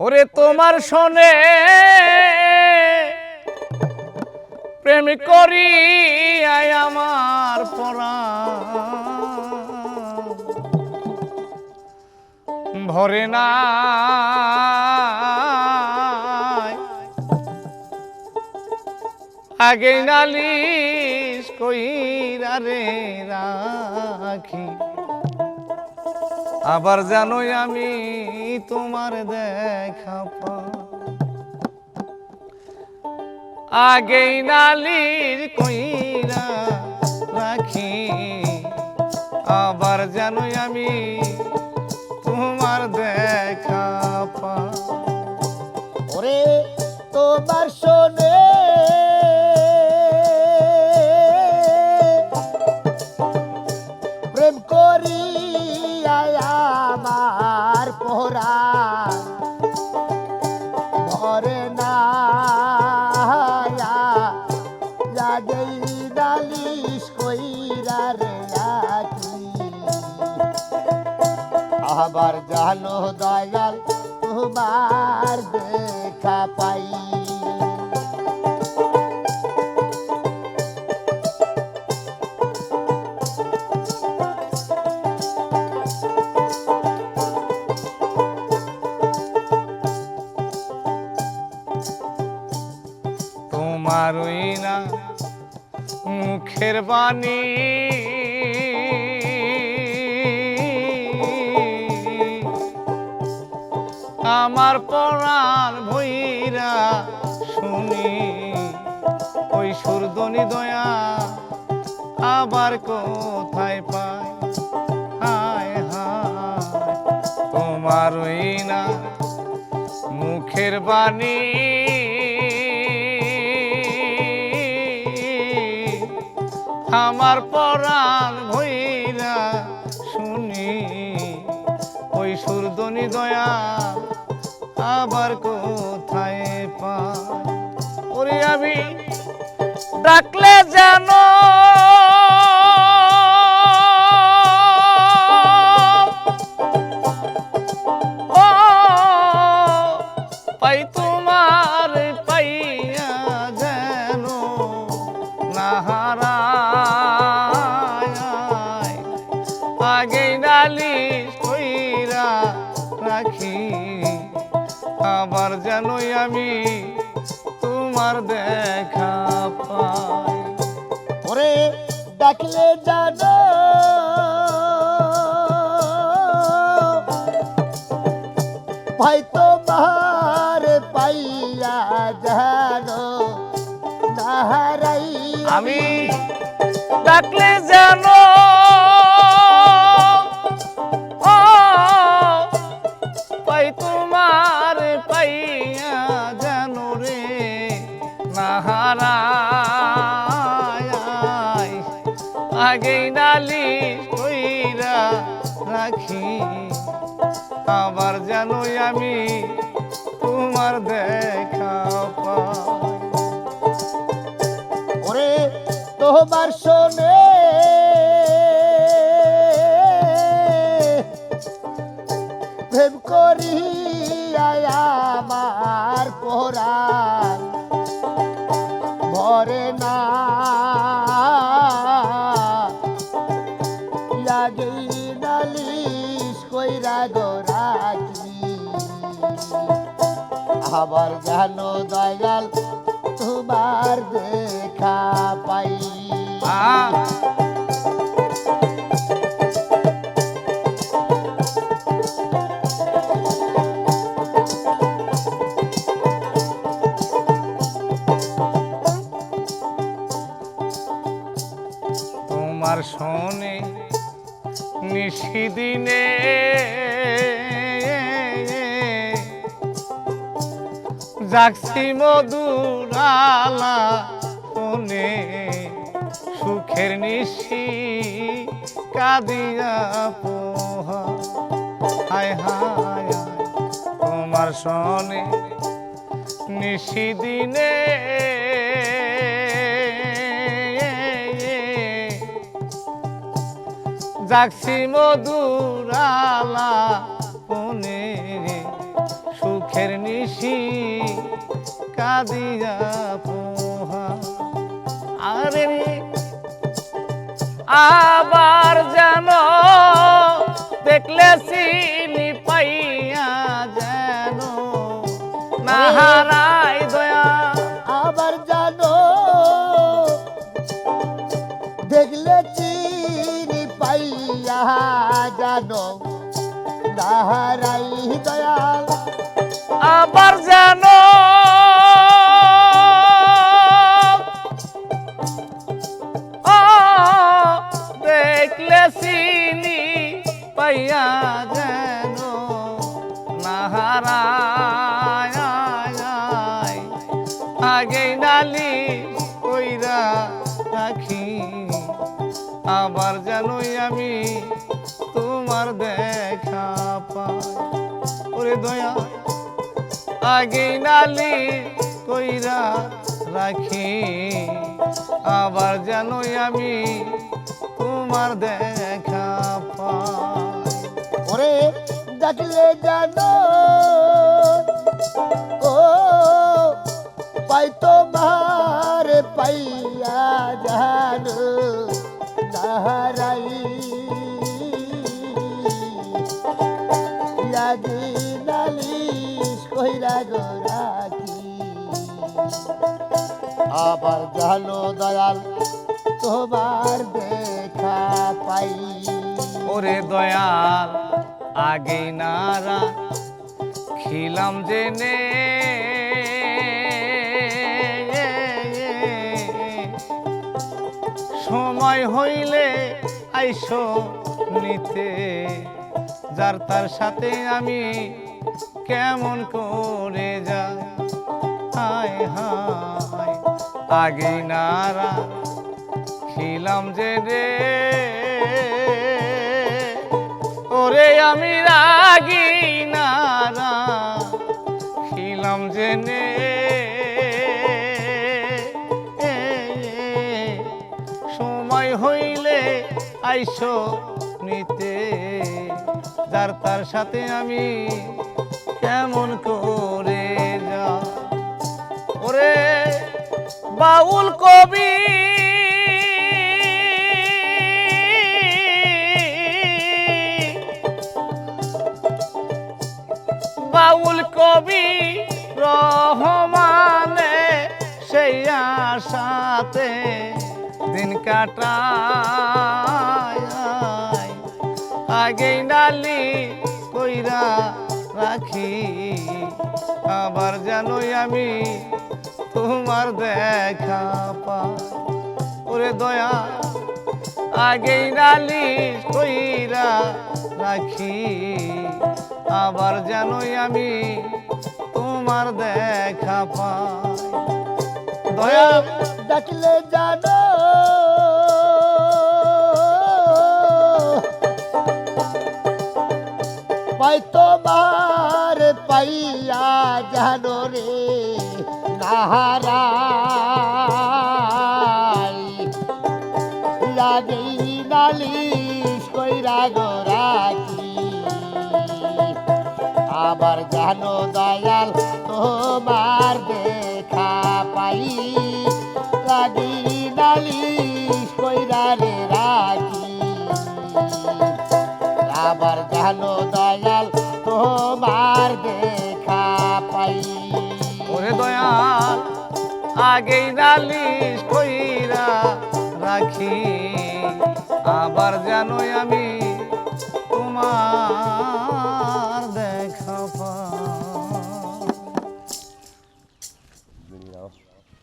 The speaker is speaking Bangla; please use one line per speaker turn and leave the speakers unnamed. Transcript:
ওরে তোমার শোনে, প্রেম করি আয় আমার পরা। ভরে না। আগে নালিশ কইরা রে রাখি। আবার জানোই আমি তোমার দেখা পা আগেই নালির কইরা রাখি আবার যেন আমি তোমার দেখা পা
ওরে তোমার আবার জানো দয়াল তোমার দেখা পাই।
তোমার ওই মুখের আমার পরাণ ভৈরা শুনি, ওই সুরদনি দয়া আবার কোথায় পাই? হায় হায় তোমার ওই না মুখের বাণী। আমার পরাণ ভৈরা শুনি, ওই সুরদনি দয়া আবার কোথায় পা ওরে আমি ডাকলে ও পাই তোমার পাইয়া যেন নাহারায় আবার জানোই আমি তোমার দেখা পাই।
ওরে ডাকলে জানো ভাই তোমার পাইয়া জানো
আমি ডাকলে জানো আবার জানোই আমি তোমার দেখা
ওরে তোমার শোনে। আবার জানো দয়াল তোমার দেখা পাই।
তোমার শোনে নিশিদিনে জাগছি মধুরালা শোনে সুখের নিশি কাদিয়া পোহা। হায় হায় তোমার শোনে নিশিদিনে জাগছি মধুরালা পনে সুখ দুঃখের নিশি কাদিয়া পোহা। আরে আবার যেন দেখলে চিনি পাইয়া যেন। না হারাই দয়া।
আবার জানো দেখলে চিনি পাইয়া জানো নাহারাই দয়াল।
আবার যেন দেখলে চিনি পাইয়া যেন নাহারায় আগে নালি কইরা রাখি। আবার জানোই আমি তোমার দেখা পাই। ওরে দয়া আগে নালি কইরা রাখি, আবার জানোই আমি তোমার দেখা পাই।
ওরে ডাকলে জানো, ও পাই তোমার পাইয়া জানো নাহারাই আবার জানো দয়াল, তোমার দেখা পাই।
ওরে দয়াল, আগে নারা, খিলাম জেনে। সময় হইলে আইসো নিতে, যার তার সাথে আমি কেমন করে যাই হায় হায়, আগে নারা খিলাম যে রে। ওরে আমি রাগি নারা খিলাম যে নে। সময় হইলে আইসো নিতে, যার তার সাথে আমি কেমন করে যা। ওরে বাউল কবি। বাউল কবি রহমানে সেই আশাতে দিন কাটায়। আগেই নালি কইরা আবার জানোই আমি তোমার দেখা পাই। ওরে দয়া, আগেই নালি কইরা রাখি। আবার জানোই আমি তোমার দেখা পাই। দয়া,
ডাকলে জানো পাই তোমার পাইয়া জানো রে নাহারাই। লাগি নালিশ কইরা গোরাকি আবার জানো দয়াল তোমার আবার জানো দয়াল, তোমার দেখা পাই।
ওরে দয়াল, আগেই নালিশ কইরা রাখি। আবার জানোই আমি তোমার